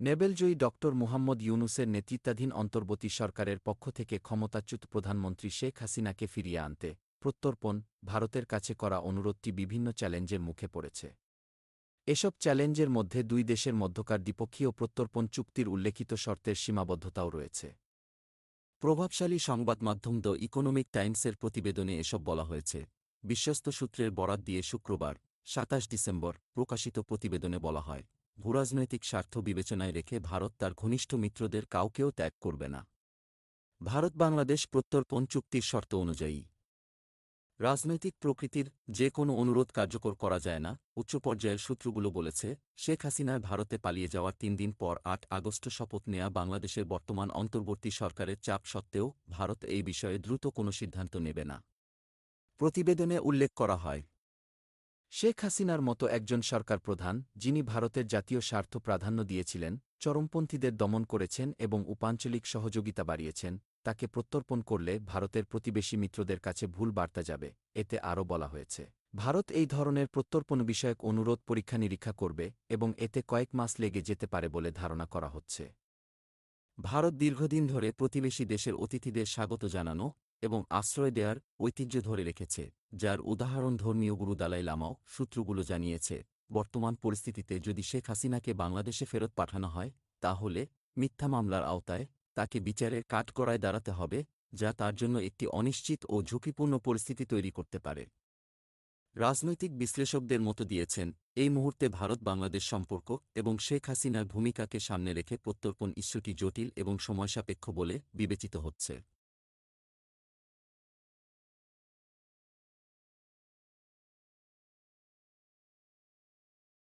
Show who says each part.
Speaker 1: নেবেলজয়ী ড মুহাম্মদ ইউনুসের নেতৃত্বাধীন অন্তর্বর্তী সরকারের পক্ষ থেকে ক্ষমতাচ্যুত প্রধানমন্ত্রী শেখ হাসিনাকে ফিরিয়ে আনতে প্রত্যর্পণ, ভারতের কাছে করা অনুরোধটি বিভিন্ন চ্যালেঞ্জের মুখে পড়েছে। এসব চ্যালেঞ্জের মধ্যে দুই দেশের মধ্যকার দ্বিপক্ষীয় প্রত্যর্পণ চুক্তির উল্লেখিত শর্তের সীমাবদ্ধতাও রয়েছে।
Speaker 2: প্রভাবশালী সংবাদ মাধ্যম দ্য ইকোনমিক টাইমসের প্রতিবেদনে এসব বলা হয়েছে। বিশ্বস্ত সূত্রের বরাত দিয়ে শুক্রবার, সাতাশ ডিসেম্বর, প্রকাশিত প্রতিবেদনে বলা হয়। ভূরাজনৈতিক স্বার্থ বিবেচনায় রেখে ভারত তার ঘনিষ্ঠ মিত্রদের কাউকেও ত্যাগ করবে না। ভারত বাংলাদেশ প্রত্যর্পণ চুক্তির শর্ত অনুযায়ী। রাজনৈতিক প্রকৃতির যে কোনো অনুরোধ কার্যকর করা যায় না, উচ্চ পর্যায়ের সূত্রগুলো বলেছে, শেখ হাসিনায় ভারতে পালিয়ে যাওয়ার তিন দিন পর আট আগস্ট শপথ নেয়া বাংলাদেশের বর্তমান অন্তর্বর্তী সরকারের চাপ সত্ত্বেও ভারত এই বিষয়ে দ্রুত কোনো সিদ্ধান্ত নেবে না। প্রতিবেদনে উল্লেখ করা হয়
Speaker 1: শেখ হাসিনার মতো একজন সরকার প্রধান, যিনি ভারতের জাতীয় স্বার্থ প্রাধান্য দিয়েছিলেন, চরমপন্থীদের দমন করেছেন এবং উপাঞ্চলিক সহযোগিতা বাড়িয়েছেন, তাকে প্রত্যর্পণ করলে ভারতের প্রতিবেশী মিত্রদের কাছে ভুল বার্তা যাবে, এতে আরও বলা হয়েছে। ভারত এই ধরনের প্রত্যর্পণ বিষয়ক অনুরোধ পরীক্ষা নিরীক্ষা করবে এবং এতে কয়েক মাস লেগে যেতে পারে বলে ধারণা করা হচ্ছে।
Speaker 2: ভারত দীর্ঘদিন ধরে প্রতিবেশী দেশের অতিথিদের স্বাগত জানানো এবং আশ্রয় দেওয়ার ঐতিহ্য ধরে রেখেছে যার উদাহরণ ধর্মীয় গুরু দালাই লামাও সূত্রগুলো জানিয়েছে, বর্তমান পরিস্থিতিতে যদি শেখ হাসিনাকে বাংলাদেশে ফেরত পাঠানো হয়, তাহলে মিথ্যা মামলার আওতায় তাকে বিচারের কাঠগড়ায় দাঁড়াতে হবে, যা তার জন্য একটি অনিশ্চিত ও ঝুঁকিপূর্ণ পরিস্থিতি তৈরি করতে পারে। রাজনৈতিক বিশ্লেষকদের মতো দিয়েছেন, এই মুহূর্তে ভারত বাংলাদেশ সম্পর্ক এবং শেখ হাসিনার ভূমিকাকে সামনে রেখে প্রত্যর্পণ ইস্যুটি জটিল এবং সময়সাপেক্ষ বলে বিবেচিত হচ্ছে।